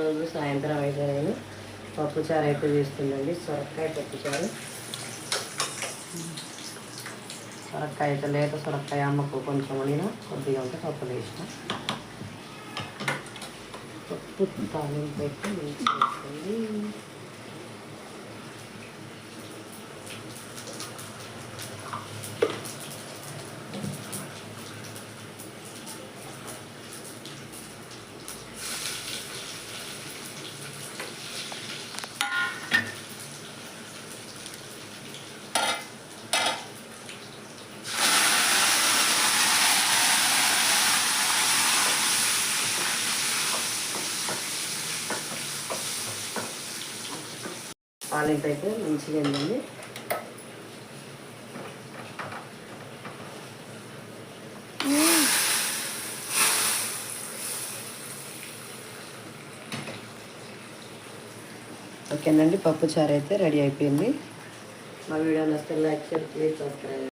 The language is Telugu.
రోజు సాయంత్రం అయితే నేను పప్పుచారు అయితే చేస్తుందండి. సొరకాయ పప్పుచారు. సొరకాయ అయితే లేత సొరకాయ అమ్మకు కొంచెం వండిన కొద్దిగా ఉంటే పప్పు వేసిన. పప్పు తాలింపు అయితే వేస్తుంది చేస్తుంది అయితే మంచిగా ఉందండి. ఓకేనండి పప్పు చారు అయితే రెడీ అయిపోయింది. మా వీడియో నచ్చితే లైక్ చేయండి ప్లీజ్ సబ్స్క్రైబ్